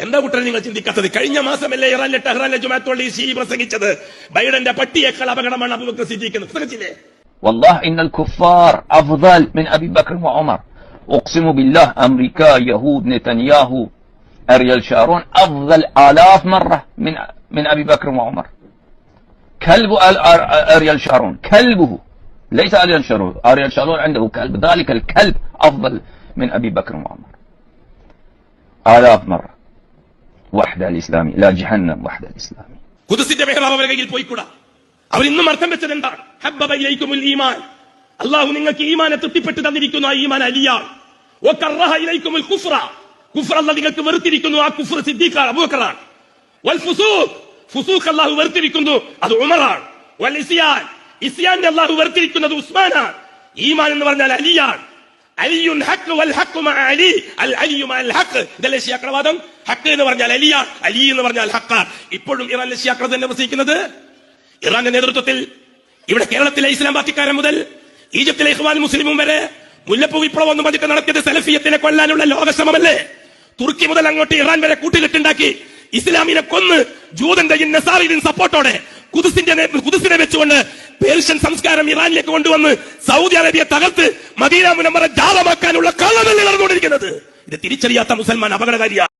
എന്താ കുട്ടൻ നിങ്ങൾ ചിന്തിക്കാത്തത് കഴിഞ്ഞ മാസമല്ലേ ഇറാനിലെ ടെഹ്റാനിലെ ജുമാത്തോളി ഷീ പ്രസംഗിച്ചത് ബൈഡന്റെ പട്ടിയേക്കാൾ അപകടമാണ് അബുബക്കർ സിദ്ദീഖ് പ്രസംഗിച്ചില്ലേ والله إن الكفار أفضل من أبي بكر وعمر أقسم بالله أمريكا يهود نتنياهو أريال شارون أفضل آلاف مرة من من أبي بكر وعمر كلب آل- آر- أريال شارون كلبه ليس أريال شارون أريال شارون عنده كلب ذلك الكلب أفضل من أبي بكر وعمر آلاف مرة വഹ്ദ അൽ ഇസ്ലാമി ലാ ജഹന്നം വഹ്ദ അൽ ഇസ്ലാമി ഖുദസിന്റെ മെഹ്റാബ് അവരുടെ കയ്യിൽ പോയിക്കൂടാ? അവർ ഇന്നും അർത്ഥം വെച്ചത് ഹബ്ബബ ഹബ്ബബൈലൈക്കുമുൽ ഈമാൻ. അല്ലാഹു നിങ്ങൾക്ക് ഈമാനെ തൃപ്തിപ്പെട്ട് തന്നിരിക്കുന്നു ആ ഈമാൻ അലിയാൾ. ഓ കർറഹ ഇലൈക്കുമുൽ കുഫ്ര കുഫ്ര അല്ലാഹു നിങ്ങൾക്ക് വെറുത്തിരിക്കുന്നു ആ കുഫ്ര സിദ്ദീഖാണ് അബൂബക്കറാണ്. വൽ ഫുസൂഖ്. ഫുസൂഖ് അല്ലാഹു വെറുത്തിരിക്കുന്നു അത് ഉമറാണ്. വൽ ഇസ്യാൻ. ഇസ്യാന്റെ അള്ളാഹു വെറുത്തിരിക്കുന്നത് ഉസ്മാനാണ്. ഈമാൻ എന്ന് പറഞ്ഞാൽ അലിയാണ് അലിയുൻ ഹക്ക് വൽ ഹക്ക് മഅ അലി. അൽ അലിയു മഅൽ ഹക്ക് ഇതല്ലേ ശിയാക്രവാദം എന്ന് പറഞ്ഞാൽ അലിയ. അലി എന്ന് പറഞ്ഞാൽ ഹക്കാർ ഇപ്പോഴും ഇറാനിലെ ശിയാക്ര തന്നെ പ്രസംഗിക്കുന്നത് ഇറാന്റെ നേതൃത്വത്തിൽ. ഇവിടെ കേരളത്തിലെ ഇസ്ലാം പാർട്ടിക്കാരൻ മുതൽ ഈജിപ്തിലെ ഇഖ്വാൻ മുസ്ലിമും വരെ മുല്ലപ്പൂ വിപ്ലവം ഒന്നും പറഞ്ഞിട്ട് നടത്തിയത് സലഫിയത്തിനെ കൊല്ലാനുള്ള ലോകശ്രമമല്ലേ? തുർക്കി മുതൽ അങ്ങോട്ട് ഇറാൻ വരെ കൂട്ടുകെട്ടുണ്ടാക്കി ഇസ്ലാമിനെ കൊന്ന് നസാറിന്റെയും സപ്പോർട്ടോടെ കുതിസിന്റെ കുതിസിനെ വെച്ചുകൊണ്ട് പേർഷ്യൻ സംസ്കാരം ഇറാനിലേക്ക് കൊണ്ടുവന്ന് സൗദി അറേബ്യ തകർത്ത് മദീന മുനമ്പറ ജാലമാക്കാനുള്ള കള്ളമല്ലേ നടന്നുകൊണ്ടിരിക്കുന്നത് ഇത് തിരിച്ചറിയാത്ത മുസൽമാൻ അപകടകാരിയാണ്